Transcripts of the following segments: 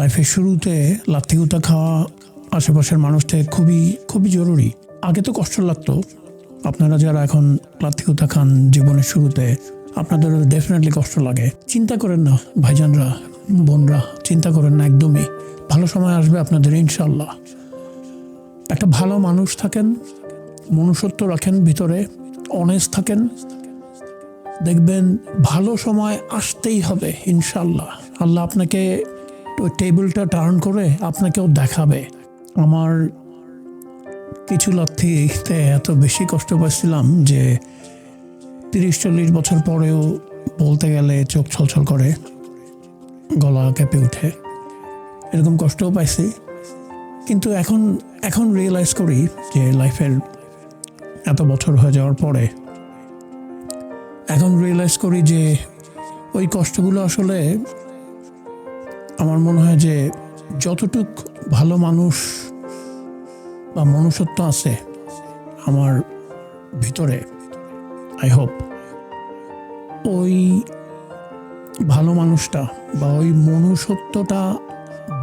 লাইফের শুরুতে লাথিগুতা খাওয়া আশেপাশের মানুষদের খুবই খুবই জরুরি। আগে তো কষ্ট লাগতো। আপনারা যারা এখন লাথিগুতা খান জীবনের শুরুতে আপনাদের ডেফিনেটলি কষ্ট লাগে। চিন্তা করেন না, ভাইজানরা, বোনরা, চিন্তা করেন না একদমই। ভালো সময় আসবে আপনাদের ইনশাল্লাহ একটা ভালো মানুষ থাকেন, মনুষ্যত্ব রাখেন ভিতরে অনেস্ট থাকেন। দেখবেন ভালো সময় আসতেই হবে ইনশাল্লাহ আল্লাহ আপনাকে ওই টেবিলটা টার্ন করে আপনাকেও দেখাবে। আমার কিছু লাথিতে এত বেশি কষ্ট পাচ্ছিলাম যে তিরিশ চল্লিশ বছর পরেও বলতে গেলে চোখ ছলছল করে, গলা কেঁপে উঠে এরকম কষ্টও পাইছি। কিন্তু এখন এখন রিয়েলাইজ করি যে লাইফের এত বছর হয়ে যাওয়ার পরে, এখন রিয়েলাইজ করি যে ওই কষ্টগুলো আসলে আমার মনে হয় যে যতটুক ভালো মানুষ বা মনুষ্যত্ব আছে আমার ভিতরে আই হোপ ওই ভালো মানুষটা বা ওই মনুষ্যত্বটা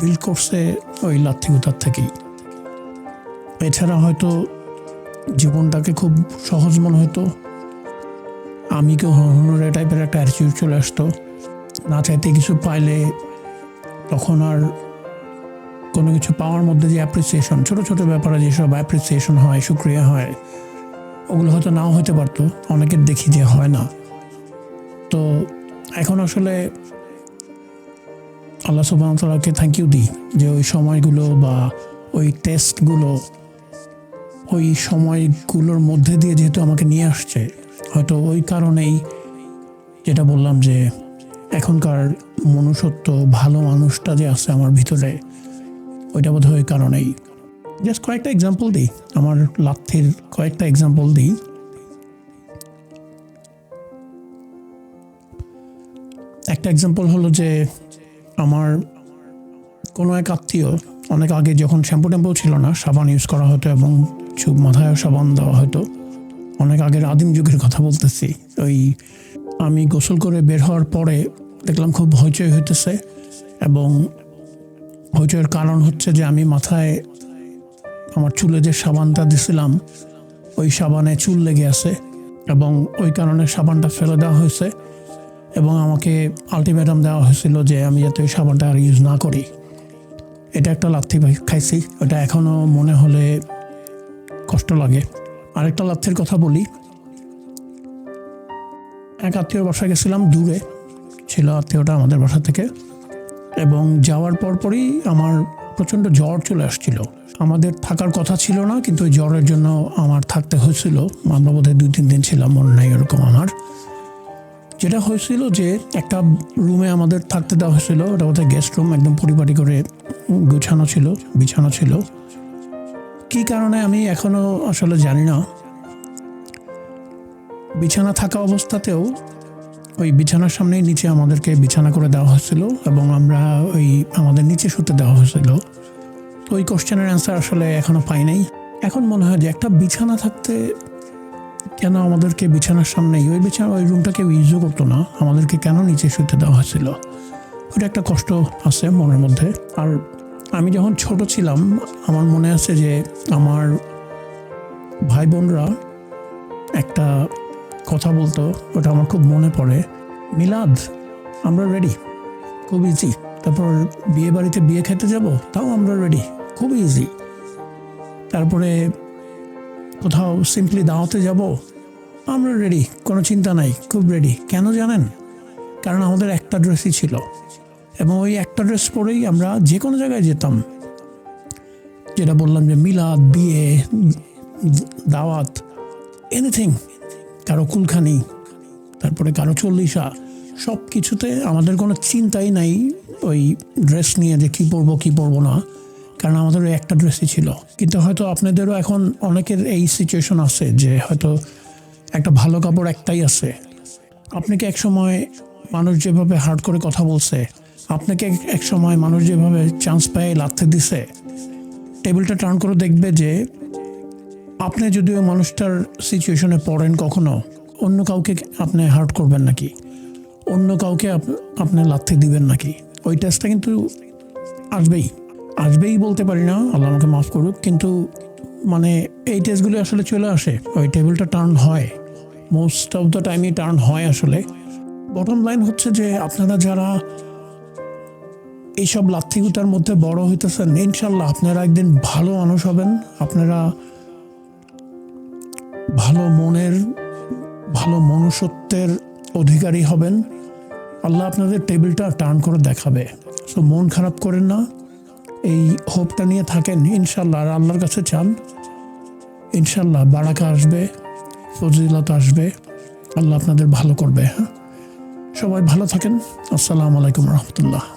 বিল্ড করছে ওই লাথিগুতার থেকেই। এছাড়া হয়তো জীবনটাকে খুব সহজ মনে হতো। আমি কেউ হনরে টাইপের একটা অ্যাটিটিউড চলে আসতো। না চাইতে কিছু পাইলে তখন আর কোনো কিছু পাওয়ার মধ্যে যে অ্যাপ্রিসিয়েশন ছোট ছোট ব্যাপারে যেসব অ্যাপ্রিসিয়েশন হয়, সুক্রিয়া হয়, ওগুলো হয়তো নাও হতে পারতো, অনেকের দেখি যে হয় না। তো এখন আসলে আল্লাহ সুবাহতালাকে থ্যাংক ইউ দিই যে ওই সময়গুলো বা ওই টেস্টগুলো ওই সময়গুলোর মধ্যে দিয়ে যেহেতু আমাকে নিয়ে আসছে, হয়তো ওই কারণেই যেটা বললাম যে এখনকার মনুষ্যত্ব, ভালো মানুষটা যে আছে আমার ভিতরে, ওইটা বোধ হয় কারণেই। জাস্ট কয়েকটা এক্সাম্পল দিই, আমার লাথির কয়েকটা এক্সাম্পল দিই। একটা এক্সাম্পল হলো যে, আমার কোনো এক আত্মীয়, অনেক আগে যখন শ্যাম্পু ট্যাম্পু ছিল না, সাবান ইউজ করা হতো এবং চুপ মাথায় সাবান দেওয়া হতো। অনেক আগের আদিম যুগের কথা বলতেছি। ওই আমি গোসল করে বের হওয়ার পরে দেখলাম খুব হইচই হইতেছে এবং হইচইয়ের কারণ হচ্ছে যে আমি মাথায় আমার চুলে যে সাবানটা দিছিলাম, ওই সাবানে চুল লেগে আছে এবং ওই কারণে সাবানটা ফেলে দেওয়া হয়েছে এবং আমাকে আলটিমেটাম দেওয়া হয়েছিল যে আমি যাতে ওই সাবানটা আর ইউজ না করি। এটা একটা লাথি খাইছি, ওটা এখনও মনে হলে কষ্ট লাগে। আরেকটা লাথির কথা বলি। এক আত্মীয় বাসায় গেছিলাম দূরে। ছিল আত্মীয়টা আমাদের বাসা থেকে। এবং যাওয়ার পরপরই আমার প্রচণ্ড জ্বর চলে আসছিল। আমাদের থাকার কথা ছিল না, কিন্তু ওই জ্বরের জন্য আমার থাকতে হয়েছিল। আমরা বোধহয় দুই, তিন দিন ছিলাম, মনে নাই এরকম আমার। যেটা হয়েছিল যে একটা রুমে আমাদের থাকতে দেওয়া হয়েছিল, ওটা বোধহয় গেস্ট রুম একদম পরিপাটি করে গুছানো ছিল, বিছানো ছিল। কি কারণে আমি এখনও আসলে জানি না। বিছানা থাকা অবস্থাতেও ওই বিছানার সামনেই নিচে আমাদেরকে বিছানা করে দেওয়া হয়েছিল এবং আমরা ওই আমাদের নিচে শুতে দেওয়া হয়েছিল। তো ওই কোশ্চেনের অ্যান্সার আসলে এখনও পাই নাই। এখন মনে হয় যে একটা বিছানা থাকতে কেন আমাদেরকে বিছানার সামনেই, ওই বিছানা, ওই রুমটা কেউ ইউজও করতো না, আমাদেরকে কেন নিচে শুতে দেওয়া হয়েছিল? ওটা একটা কষ্ট আছে মনের মধ্যে। আর আমি যখন ছোট ছিলাম, আমার মনে আছে যে আমার ভাই বোনরা একটা কথা বলতো, ওটা আমার খুব মনে পড়ে। মিলাদ, আমরা রেডি খুব ইজি তারপর বিয়ে বাড়িতে বিয়ে খেতে যাব? তাও আমরা রেডি খুব ইজি তারপরে কোথাও সিম্পলি দাওয়াতে যাব? আমরা রেডি কোনো চিন্তা নাই। খুব রেডি কেন জানেন? কারণ আমাদের একটা ড্রেসই ছিল। এবং ওই একটা ড্রেস পরেই আমরা যে কোনো জায়গায় যেতাম। যেটা বললাম যে মিলাদ, বিয়ে দাওয়াত এনিথিং কারও কুলখানি তারপরে কারও চল্লিশা সব কিছুতে আমাদের কোনো চিন্তাই নাই ওই ড্রেস নিয়ে যে কী পরবো কী পরবো না, কারণ আমাদের ওই একটা ড্রেসই ছিল। কিন্তু হয়তো আপনাদেরও এখন অনেকের এই সিচুয়েশন আছে যে হয়তো একটা ভালো কাপড় একটাই আছে। আপনাকে এক সময় মানুষ যেভাবে হার্ড করে কথা বলছে, আপনাকে এক- সময় মানুষ যেভাবে চান্স পায় লাথতে দিছে টেবিলটা টার্ন করে দেখবে যে আপনি যদি ওই মানুষটার সিচুয়েশনে পড়েন কখনো, অন্য কাউকে আপনি হার্ট করবেন নাকি? অন্য কাউকে আপ- আপনি লাথি দিবেন নাকি? ওই টেস্টটা কিন্তু আসবেই। আসবেই বলতে পারি না, আল্লাহ আমাকে মাফ করুক, কিন্তু মানে এই টেস্টগুলি আসলে চলে আসে। ওই টেবিলটা টার্ন হয়। মোস্ট অফ দ্য টাইমই টার্ন হয় আসলে। বটম লাইন হচ্ছে যে আপনারা যারা এইসব লাথিগুতার মধ্যে বড় হইতেছেন ইনশাল্লাহ আপনারা একদিন ভালো মানুষ হবেন। আপনারা ভালো মনের, ভালো মনুষ্যত্বের অধিকারী হবেন। আল্লাহ আপনাদের টেবিলটা টার্ন করে দেখাবে। সো মন খারাপ করেন না। এই হোপটা নিয়ে থাকেন ইনশাল্লাহ আর আল্লাহর কাছে চান ইনশাল্লাহ বারাকা আসবে, ফজিলত আসবে। আল্লাহ আপনাদের ভালো করবে হ্যাঁ? সবাই ভালো থাকেন। আসসালামু আলাইকুম রহমতুল্লাহ।